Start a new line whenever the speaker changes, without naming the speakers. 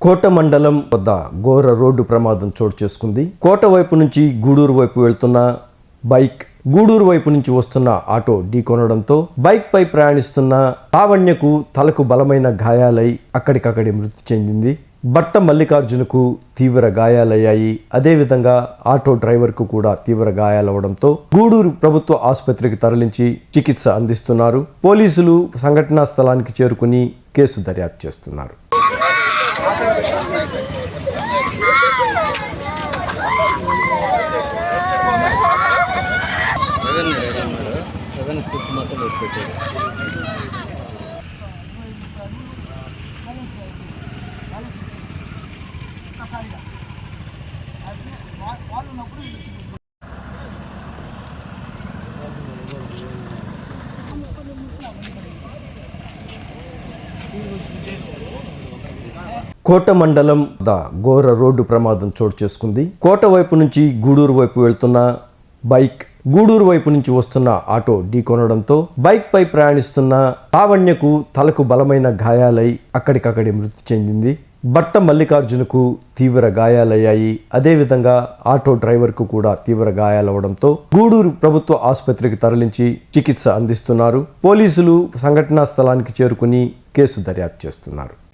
కోట మండలం వద్ద ఘోర రోడ్డు ప్రమాదం చోటు చేసుకుంది. కోట వైపు నుంచి గూడూరు వైపు వెళ్తున్న బైక్ గూడూరు వైపు నుంచి వస్తున్న ఆటో ఢీకొనడంతో బైక్ పై ప్రయాణిస్తున్న లావణ్యకు తలకు బలమైన గాయాలై అక్కడికక్కడే మృతి చెందింది. భర్త మల్లికార్జునకు తీవ్ర గాయాలయ్యాయి. అదేవిధంగా ఆటో డ్రైవర్కు కూడా తీవ్ర గాయాలవడంతో గూడూరు ప్రభుత్వ ఆసుపత్రికి తరలించి చికిత్స అందిస్తున్నారు. పోలీసులు సంఘటనా స్థలానికి చేరుకుని కేసు దర్యాప్తు చేస్తున్నారు.
జగన్ రెడీ అన్నాడు జగన్ స్క్రిప్ట్ మొత్తం పెట్టి పెట్టాడు
కోట మండలం ద ఘోర రోడ్డు ప్రమాదం చోటు చేసుకుంది. కోట వైపు నుంచి గూడూరు వైపు వెళ్తున్న బైక్ గూడూరు వైపు నుంచి వస్తున్న ఆటో ఢీకొనడంతో బైక్ పై ప్రయాణిస్తున్న లావణ్యకు తలకు బలమైన గాయాలై అక్కడికక్కడే మృతి చెందింది. భర్త మల్లికార్జునకు తీవ్ర గాయాలయ్యాయి. అదేవిధంగా ఆటో డ్రైవర్కు కూడా తీవ్ర గాయాలవడంతో గూడూరు ప్రభుత్వ ఆసుపత్రికి తరలించి చికిత్స అందిస్తున్నారు. పోలీసులు సంఘటనా స్థలానికి చేరుకుని కేసు దర్యాప్తు చేస్తున్నారు.